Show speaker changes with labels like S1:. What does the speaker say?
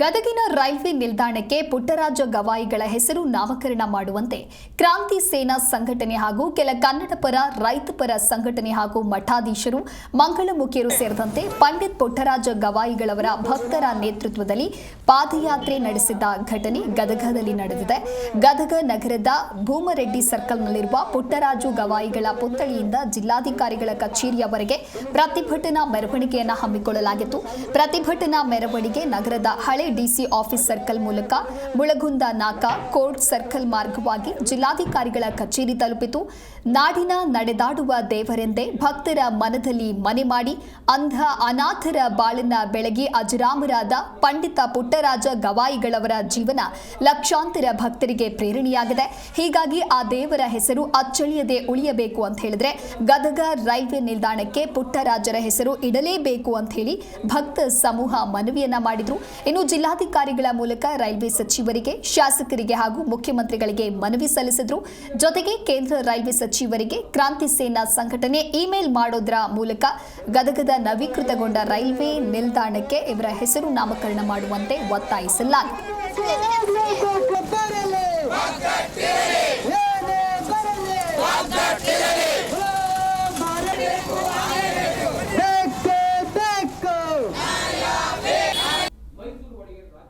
S1: ಗದಗಿನ ರೈಲ್ವೆ ನಿಲ್ದಾಣಕ್ಕೆ ಪುಟ್ಟರಾಜ ಗವಾಯಿಗಳ ಹೆಸರು ನಾಮಕರಣ ಮಾಡುವಂತೆ ಕ್ರಾಂತಿ ಸೇನಾ ಸಂಘಟನೆ ಹಾಗೂ ಕೆಲ ಕನ್ನಡ ಪರ, ರೈತ ಪರ ಸಂಘಟನೆ ಹಾಗೂ ಮಠಾಧೀಶರು ಮಂಗಳಮುಖಿಯರು ಸೇರಿದಂತೆ ಪಂಡಿತ್ ಪುಟ್ಟರಾಜ ಗವಾಯಿಗಳವರ ಭಕ್ತರ ನೇತೃತ್ವದಲ್ಲಿ ಪಾದಯಾತ್ರೆ ನಡೆಸಿದ ಘಟನೆ ಗದಗದಲ್ಲಿ ನಡೆದಿದೆ. ಗದಗ ನಗರದ ಭೂಮರೆಡ್ಡಿ ಸರ್ಕಲ್ನಲ್ಲಿರುವ ಪುಟ್ಟರಾಜು ಗವಾಯಿಗಳ ಪುತ್ಥಳಿಯಿಂದ ಜಿಲ್ಲಾಧಿಕಾರಿಗಳ ಕಚೇರಿಯವರೆಗೆ ಪ್ರತಿಭಟನಾ ಮೆರವಣಿಗೆಯನ್ನು ಹಮ್ಮಿಕೊಳ್ಳಲಾಗಿತ್ತು. ಪ್ರತಿಭಟನಾ ಮೆರವಣಿಗೆ ನಗರದ ಹಳೆ ಡಿಸಿ ಆಫೀಸ್ ಸರ್ಕಲ್ ಮೂಲಕ ಮುಳಗುಂದ ನಾಕ ಕೋರ್ಟ್ ಸರ್ಕಲ್ ಮಾರ್ಗವಾಗಿ ಜಿಲ್ಲಾಧಿಕಾರಿಗಳ ಕಚೇರಿ ತಲುಪಿತು. ನಾಡಿನ ನಡೆದಾಡುವ ದೇವರೆಂದೇ ಭಕ್ತರ ಮನದಲ್ಲಿ ಮನೆ ಮಾಡಿ ಅಂಧ ಅನಾಥರ ಬಾಳನ್ನ ಬೆಳಗಿ ಅಜರಾಮರಾದ ಪಂಡಿತ ಪುಟ್ಟರಾಜ ಗವಾಯಿಗಳವರ ಜೀವನ ಲಕ್ಷಾಂತರ ಭಕ್ತರಿಗೆ ಪ್ರೇರಣೆಯಾಗಿದೆ. ಹೀಗಾಗಿ ಆ ದೇವರ ಹೆಸರು ಅಚ್ಚಳಿಯದೆ ಉಳಿಯಬೇಕು ಅಂತ ಹೇಳಿದ್ರೆ ಗದಗ ರೈಲ್ವೆ ನಿಲ್ದಾಣಕ್ಕೆ ಪುಟ್ಟರಾಜರ ಹೆಸರು ಇಡಲೇಬೇಕು ಅಂತ ಹೇಳಿ ಭಕ್ತ ಸಮೂಹ ಮನವಿಯನ್ನ ಮಾಡಿದ್ರು. ಇನ್ನು ಜಿಲ್ಲಾಧಿಕಾರಿಗಳ ಮೂಲಕ ರೈಲ್ವೆ ಸಚಿವರಿಗೆ, ಶಾಸಕರಿಗೆ ಹಾಗೂ ಮುಖ್ಯಮಂತ್ರಿಗಳಿಗೆ ಮನವಿ ಸಲ್ಲಿಸಿದ್ರು. ಜೊತೆಗೆ ಕೇಂದ್ರ ರೈಲ್ವೆ ಸಚಿವರಿಗೆ ಕ್ರಾಂತಿ ಸೇನಾ ಸಂಘಟನೆ ಇಮೇಲ್ ಮಾಡೋದ್ರ ಮೂಲಕ ಗದಗದ ನವೀಕೃತಗೊಂಡ ರೈಲ್ವೆ ನಿಲ್ದಾಣಕ್ಕೆ ಇವರ ಹೆಸರು ನಾಮಕರಣ ಮಾಡುವಂತೆ ಒತ್ತಾಯಿಸಲಾಗಿದೆ.